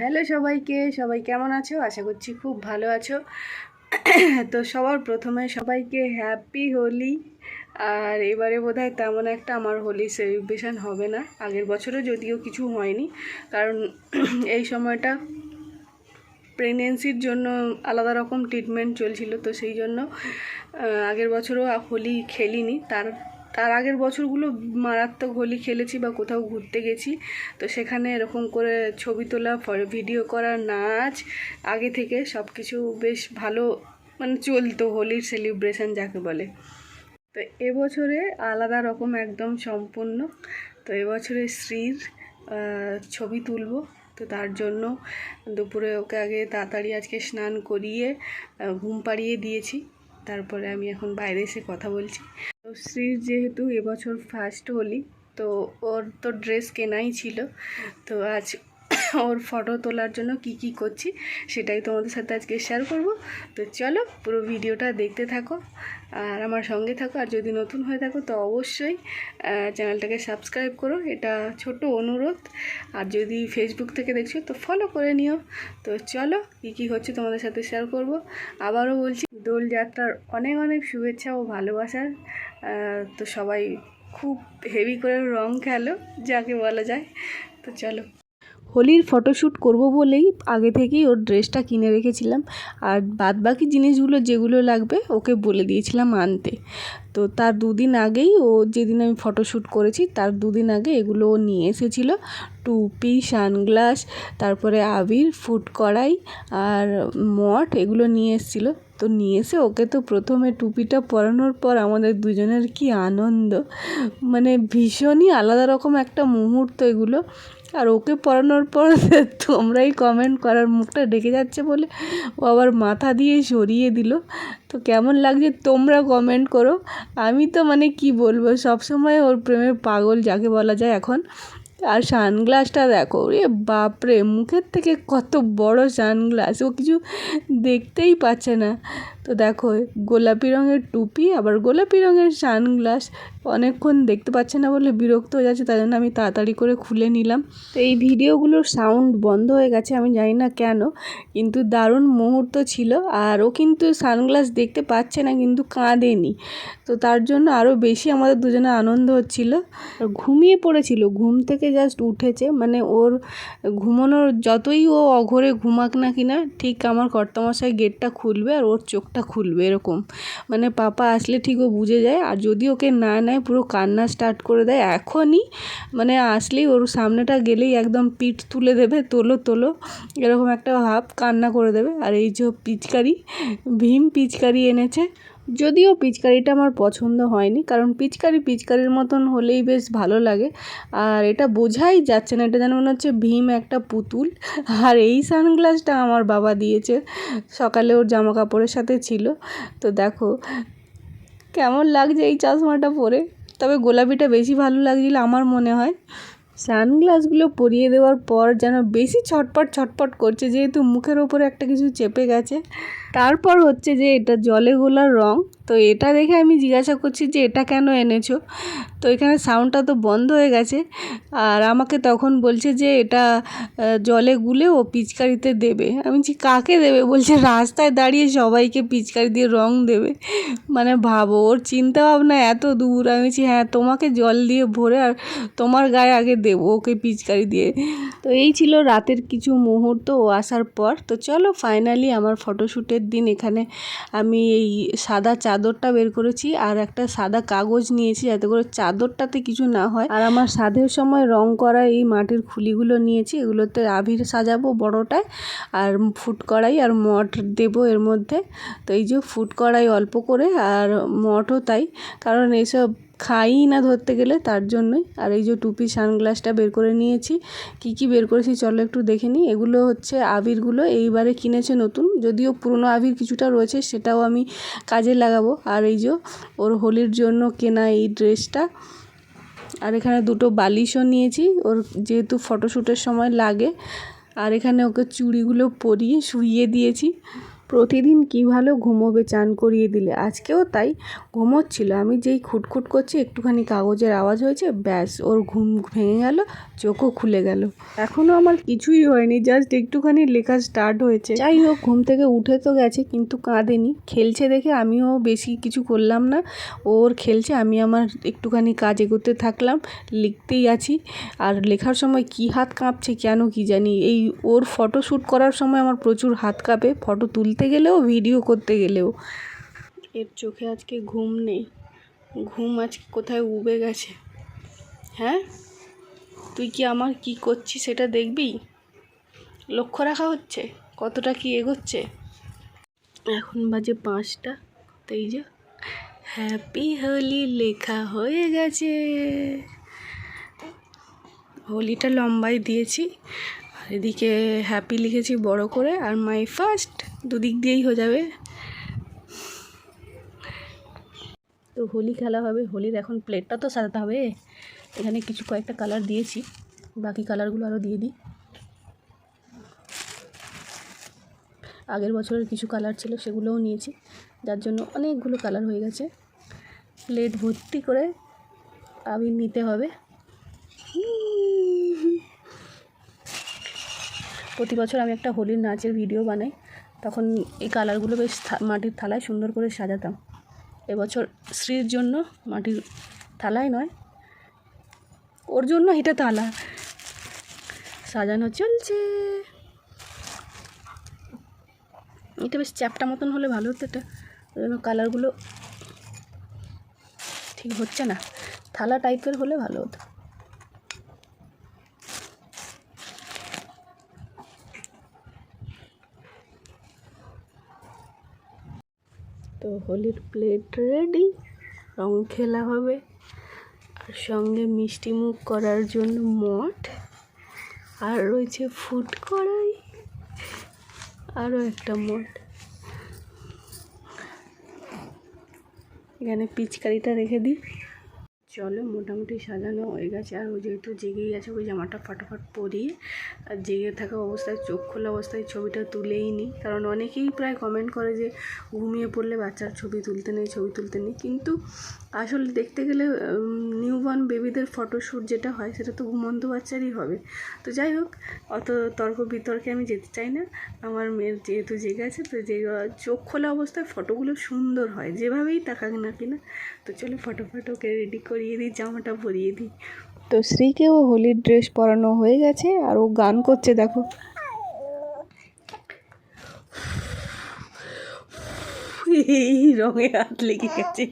Hello সবাইকে, সবাই কেমন আছো? আশা করছি খুব ভালো আছো। তো সবার প্রথমে সবাইকে হ্যাপি হোলি। আর এবারে বোধহয় তেমন একটা আমার হোলি সেলিব্রেশন হবে না। আগের বছরও যদিও কিছু হয়নি। কারণ এই সময়টা প্রেগনেন্সির জন্য আলাদা রকম ট্রিটমেন্ট চলছিল। তো সেই জন্য আগের বছরও হোলি খেলিনি। তার তার আগের বছরগুলো মারাত্মক হোলি খেলেছি বা কোথাও ঘুরতে গেছি। তো সেখানে এরকম করে ছবি তোলা ভিডিও করা, নাচ, আগে থেকে সব কিছু বেশ ভালো মানে চলতো হোলির সেলিব্রেশন যাকে বলে। তো এবছরে আলাদা রকম একদম সম্পূর্ণ। তো এবছরে শ্রীর ছবি তুলব। তো তার জন্য দুপুরে ওকে আগে তাড়াতাড়ি আজকে স্নান করিয়ে ঘুম পাড়িয়ে দিয়েছি। তারপরে আমি এখন বাইরে এসে কথা বলছি। তো শ্রীর যেহেতু এবছর ফার্স্ট হলি, তো ওর তো ড্রেস কেনাই ছিল। তো আজ ওর ফটো তোলার জন্য কি কি করছি, সেটাই তোমাদের সাথে আজকে শেয়ার করব। তো চলো পুরো ভিডিওটা দেখতে থাকো। আর আমার সঙ্গে থাকো, আর যদি নতুন হয়ে থাকো, তো অবশ্যই চ্যানেলটাকে সাবস্ক্রাইব করো, এটা ছোট অনুরোধ। আর যদি ফেসবুক থেকে দেখছ, তো ফলো করে নিও। তো চলো, কী কী হচ্ছে তোমাদের সাথে শেয়ার করব। আবারও বলছি দোলযাত্রার অনেক অনেক শুভেচ্ছা ও ভালোবাসার। তো সবাই খুব হেভি করে রং খেলো, যাকে বলা যায়। তো চলো। হোলির ফটোশ্যুট করব বলেই আগে থেকেই ওর ড্রেসটা কিনে রেখেছিলাম। আর বাদ বাকি জিনিসগুলো যেগুলো লাগবে ওকে বলে দিয়েছিলাম আনতে। তো তার দুদিন আগেই ও যেদিন আমি ফটোশ্যুট করেছি, তার দুদিন আগে এগুলো ও নিয়ে এসেছিল। টুপি, সানগ্লাস, তারপরে আবির, ফুট কড়াই আর মঠ এগুলো নিয়ে এসেছিল। তো নিয়ে এসে ওকে তো প্রথমে টুপিটা পরানোর পর আমাদের দুজনের কি আনন্দ। মানে ভীষণই আলাদা রকম একটা মুহূর্ত এগুলো। আর ওকে পরানোর পর তোমরাই কমেন্ট করার মুখটা ডেকে যাচ্ছে বলে ও আবার মাথা দিয়ে সরিয়ে দিল। তো কেমন লাগছে তোমরা কমেন্ট করো। আমি তো মানে কি বলব সব সময় ওর প্রেমে পাগল যাকে বলা যায় এখন। আর সানগ্লাসটা দেখো রে বাপরে, মুখের থেকে কত বড় সানগ্লাস, ও কিছু দেখতেই পাচ্ছে না। তো দেখো, গোলাপি রঙের টুপি, আবার গোলাপি রঙের সানগ্লাস। অনেকক্ষণ দেখতে পাচ্ছে না বলে বিরক্ত হয়ে যাচ্ছে, তাই জন্য আমি তাড়াতাড়ি করে খুলে নিলাম। তো এই ভিডিওগুলোর সাউন্ড বন্ধ হয়ে গেছে, আমি জানি না কেন, কিন্তু দারুণ মুহূর্ত ছিল। আর ও কিন্তু সানগ্লাস দেখতে পাচ্ছে না, কিন্তু কাঁদেনি। তো তার জন্য আরও বেশি আমাদের দুজনে আনন্দ হচ্ছিল। ঘুমিয়ে পড়েছিল, ঘুম থেকে জাস্ট উঠেছে। মানে ওর ঘুমানোর, যতই ও অঘরে ঘুমাক না কিনা, ঠিক আমার কর্তামশাই গেটটা খুলবে আর ওর চোখটা খুলবে এরকম। মানে পাপা আসলে ঠিক ও বুঝে যায়, আর যদি ওকে না নেয়, পুরো কান্না স্টার্ট করে দেয়, এখনই মানে আসলেই ওর সামনেটা গেলেই একদম পিঠ তুলে দেবে, তোলো তোলো, এরকম একটা ভাব কান্না করে দেবে। আর এই যে পিচকারি, ভীম পিচকারি এনেছে। যদিও পিচকারিটা আমার পছন্দ হয়নি, কারণ পিচকারি পিচকারির মতন হলেই বেশ ভালো লাগে। আর এটা বোঝাই যাচ্ছে না, এটা যেন মনে হচ্ছে ভীম একটা পুতুল। আর এই সানগ্লাসটা আমার বাবা দিয়েছে, সকালে ওর জামা কাপড়ের সাথে ছিল। তো দেখো, কেমন লাগছে এই চশমাটা পরে। তবে গোলাপিটা বেশি ভালো লাগছিল আমার মনে হয়। সানগ্লাসগুলো পরিয়ে দেওয়ার পর যেন বেশি ছটপট ছটপট করছে, যেহেতু মুখের ওপরে একটা কিছু চেপে গেছে। তারপর হচ্ছে যে এটা জলে গোলার রং। তো এটা দেখে আমি জিজ্ঞাসা করছি যে এটা কেন এনেছো? তো এখানে সাউন্ডটা তো বন্ধ হয়ে গেছে। আর আমাকে তখন বলছে যে এটা জলে গুলে ও পিচকারিতে দেবে। আমি বলছি, কাকে দেবে? বলছে, রাস্তায় দাঁড়িয়ে সবাইকে পিচকারি দিয়ে রং দেবে। মানে ভাবো, ওর চিন্তা ভাবনা এত দূর। আমি বলছি হ্যাঁ তোমাকে জল দিয়ে ভরে আর তোমার গায়ে আগে দেবো ওকে পিচকারি দিয়ে। তো এই ছিল রাতের কিছু মুহূর্ত ও আসার পর। তো চলো ফাইনালি আমার ফটোশ্যুটের দিন এখানে আমি এই সাদা চাদরটা বের করেছি আর একটা সাদা কাগজ নিয়েছি যাতে করে চাদরটাতে কিছু না হয়। আর আমার সাধের সময় রং করা এই মাটির খুলিগুলো নিয়েছি, এগুলোতে আবির সাজাবো বড়টায় আর ফুট কড়াই আর মঠ দেব এর মধ্যে। তো এই যে ফুট কড়াই অল্প করে আর মঠও তাই, কারণ এইসব খাই না ধরতে গেলে, তার জন্যই। আর এই যে টুপি, সানগ্লাসটা বের করে নিয়েছি, কি কি বের করেছি চলো একটু দেখে নিই। এগুলো হচ্ছে আবিরগুলো, এইবারে কিনেছে নতুন। যদিও পুরনো আবির কিছুটা রয়েছে, সেটাও আমি কাজে লাগাবো। আর এই যে ওর হোলির জন্য কেনা এই ড্রেসটা, আর এখানে দুটো বালিশও নিয়েছি। ওর যেহেতু ফটোশ্যুটের সময় লাগে, আর এখানে ওকে চুড়িগুলো পরিয়ে শুইয়ে দিয়েছি। প্রতিদিন কী ভালো ঘুমোবে চান করিয়ে দিলে। আজকেও তাই ঘুমোচ্ছিল। আমি যেই খুটখুট করছি, একটুখানি কাগজের আওয়াজ হয়েছে, ব্যাস, ওর ঘুম ভেঙে গেল, চোখও খুলে গেল। এখনও আমার কিছুই হয়নি, জাস্ট একটুখানি লেখা স্টার্ট হয়েছে। যাই হোক, ঘুম থেকে উঠে তো গেছে, কিন্তু কাঁদেনি। খেলছে দেখে আমিও বেশি কিছু করলাম না। ওর খেলছে, আমি আমার একটুখানি কাজ এগোতে থাকলাম, লিখতেই আছি। আর লেখার সময় কি হাত কাঁপছে কেন কি জানি, এই ওর ফটো শ্যুট করার সময় আমার প্রচুর হাত কাঁপে ফটো তুলতে গেলেও ভিডিও করতে গেলেও। এর চোখে আজকে ঘুম নেই। ঘুম আজকে কোথায় উবে গেছে? হ্যাঁ? তুই কি আমার কি করছি সেটা দেখবি? লক্ষ্য রাখা হচ্ছে? কতটা কি এগোচ্ছে? এখন বাজে পাঁচটা। তো এই যে হ্যাপি হোলি লেখা হয়ে গেছে। হোলিটা লম্বাই দিয়েছি। এদিকে হ্যাপি লিখেছি বড় করে আর মাই ফার্স্ট দুদিক দিয়েই হয়ে যাবে। তো হোলি খেলা হবে, হোলির এখন প্লেটটা তো সাজাতে হবে। এখানে কিছু কয়েকটা কালার দিয়েছি, বাকি কালারগুলো আরও দিয়ে দিই। আগের বছরের কিছু কালার ছিল সেগুলোও নিয়েছি, যার জন্য অনেকগুলো কালার হয়ে গেছে। প্লেট ভর্তি করে আবির নিতে হবে। প্রতি বছর আমি একটা হোলির নাচের ভিডিও বানাই। তখন এই কালারগুলো বেশ মাটির থালায় সুন্দর করে সাজাতাম। এবছর শ্রীর জন্য মাটির থালায় নয়, ওর জন্য এটা থালা। সাজানো চলছে। এটা বেশ চ্যাপটা মতন হলে ভালো হতো এটা। ওই জন্য কালারগুলো ঠিক হচ্ছে না। থালা টাইপের হলে ভালো হতো। তো হোলির প্লেট রেডি রং খেলা হবে। আর সঙ্গে মিষ্টি মুখ করার জন্য মঠ। আর রয়েছে ফুড কড়াই আরও একটা মঠ। এখানে পিচকারিটা রেখে দিই। চলো মোটামুটি সাজানো হয়ে গেছে। আর ওই যেহেতু জেগেই আছে, ওই জামাটা ফটাফট পরিয়ে আর জেগে থাকা অবস্থায়, চোখ খোলা অবস্থায় ছবিটা তুলেই নিই কারণ অনেকেই প্রায় কমেন্ট করে যে, ঘুমিয়ে পড়লে বাচ্চার ছবি তুলতে নেই, ছবি তুলতে নেই। কিন্তু আসলে দেখতে গেলে নিউ নিউবর্ন বেবিদের ফটোশ্যুট যেটা হয় সেটা তো ঘুমন্ত বাচ্চারই হবে। তো যাই হোক অত তর্ক বিতর্কে আমি যেতে চাই না। আমার মেয়ের যেহেতু জেগে আছে তো যে চোখ খোলা অবস্থায় ফটোগুলো সুন্দর হয় যেভাবেই তাকাক না কিনা। তো চলো ফটো ফটোকে রেডি করিয়ে দিই জামাটা পরিয়ে দিই। তো শ্রীকেও হোলির ড্রেস পরানো হয়ে গেছে আর ও গান করছে দেখো। এই রঙে হাত লেগে গেছে।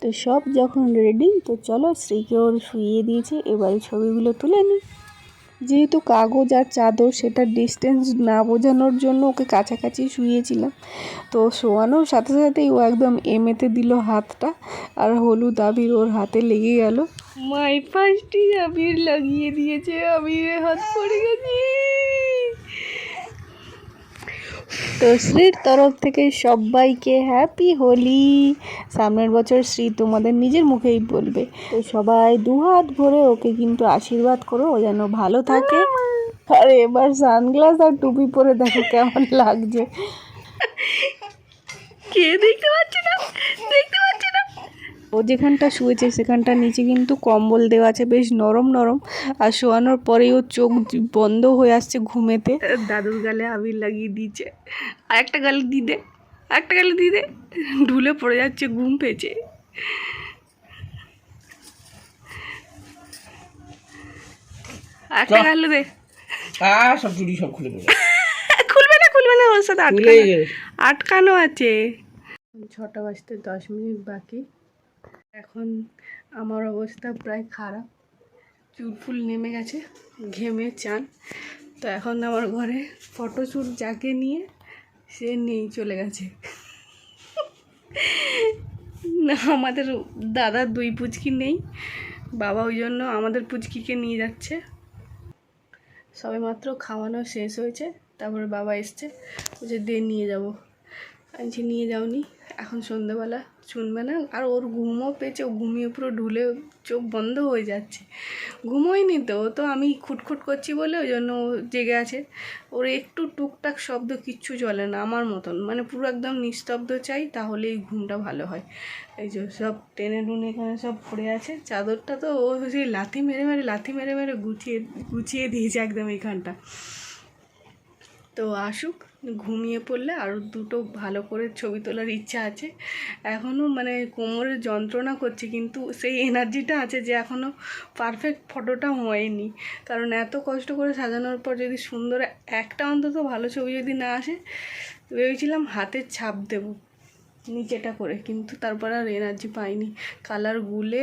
তো সব যখন রেডি তো চলো শ্রীকে ওর শুইয়ে দিয়েছে, এবারে ছবিগুলো তুলে নিই। যেহেতু কাগজ আর চাদর সেটা ডিস্টেন্স না বোঝানোর জন্য ওকে কাছাকাছি শুয়েছিলাম। তো শোয়ানোর সাথে সাথেই ও একদম এমেতে দিল হাতটা, আর হলুদ আবির ওর হাতে লেগে গেল। মাই ফার্স্টই আবির লাগিয়ে দিয়েছে, আবিরের হাত পড়ে গেছে। তো শ্রীর তরফ থেকে সবাইকে হ্যাপি হোলি। সামনের বছর শ্রী তোমাদের নিজের মুখেই বলবে। তো সবাই দুহাত ভরে ওকে কিন্তু আশীর্বাদ করো, ও যেন ভালো থাকে। আর এবার সানগ্লাস আর টুপি পরে দেখো কেমন লাগছে। কে দেখতে পাচ্ছি না? দেখতে ও যেখানটা শুয়েছে সেখানটা নিচে কিন্তু কম্বল দেওয়া আছে বেশ নরম নরম। আর শোয়ানোর পরেই ও চোখ বন্ধ হয়ে আসছে ঘুমেতে। দাদুর গালে আবির লাগিয়ে দিয়েছে। আর একটা গালে দিয়ে দে একটা গালে দিয়ে দে। ঢুলে পড়ে যাচ্ছে ঘুম পেয়েছে। একটা। গালে দে। আ সব চুড়ি সব খুলে খুলবে না খুলবে না ওর সাথে আটকানো আটকানো আছে। ছটা বাজতে দশ মিনিট বাকি। এখন আমার অবস্থা প্রায় খারাপ। চুল ফুল নেমে গেছে, ঘেমে চান। তো এখন আমার ঘরে ফটোশ্যুট যাকে নিয়ে, সে নেই চলে গেছে। না, আমাদের দাদার দুই পুচকি নেই, বাবা ওই জন্য আমাদের পুচকিকে নিয়ে যাচ্ছে। সবে মাত্র খাওয়ানো শেষ হয়েছে, তারপরে বাবা এসছে, বলছে দে নিয়ে যাব। আমি নিয়ে যাওনি। এখন সন্ধ্যেবেলা শুনবে না, আর ওর ঘুমও পেয়েছে, ও ঘুমিয়ে পুরো ঢুলে চোখ বন্ধ হয়ে যাচ্ছে। ঘুমোয়নি তো তো আমি খুটখুট করছি বলে ওই জন্য ও জেগে আছে। ওর একটু টুকটাক শব্দ কিচ্ছু চলে না, আমার মতন। মানে পুরো একদম নিস্তব্ধ চাই, তাহলেই ঘুমটা ভালো হয়। এই যে সব টেনে টুনে এখানে সব পড়ে আছে, চাদরটা তো ও সেই লাথি মেরে মেরে, লাথি মেরে মেরে গুছিয়ে গুছিয়ে দিয়েছে একদম এইখানটা। তো আসুক ঘুমিয়ে পড়লে আরও দুটো ভালো করে ছবি তোলার ইচ্ছা আছে। এখনও মানে কোমরের যন্ত্রণা করছে, কিন্তু সেই এনার্জিটা আছে যে এখনও পারফেক্ট ফটোটা হয়নি। কারণ এত কষ্ট করে সাজানোর পর যদি সুন্দর একটা অন্তত ভালো ছবি যদি না আসে, ভেবেছিলাম হাতের ছাপ দেবো। নিচেটা করে কিন্তু তারপর আর এনার্জি পাইনি। কালার গুলে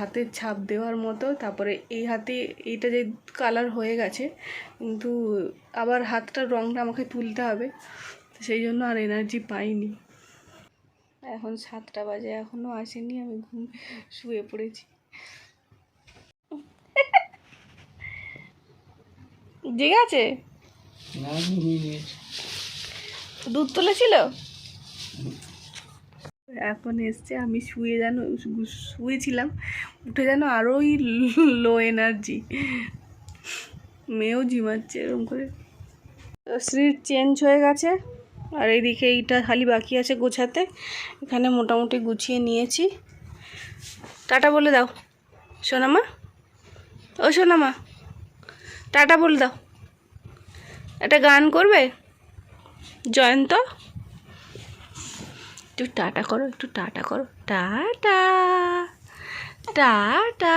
হাতের ছাপ দেওয়ার মতো তারপরে এই হাতে এইটা যে কালার হয়ে গেছে কিন্তু আবার হাতটার রঙটা আমাকে তুলতে হবে সেই জন্য আর এনার্জি পাইনি। এখন সাতটা বাজে এখনও আসেনি আমি ঘুম শুয়ে পড়েছি। জেগে আছে? দুধ তুলেছিল? এখন এসছে, আমি শুয়ে যেন, শুয়েছিলাম, উঠে যেন আরোই লো এনার্জি মেয়েও ঝিমাচ্ছে এরকম করে। সিট চেঞ্জ হয়ে গেছে, আর এইদিকে এইটা খালি বাকি আছে গোছাতে, এখানে মোটামুটি গুছিয়ে নিয়েছি। টাটা বলে দাও, সোনামা। ও সোনামা, টাটা বলে দাও। একটা গান করবে? জয়ন্ত? একটু টাটা করো একটু টাটা করো। Ta ta ta ta.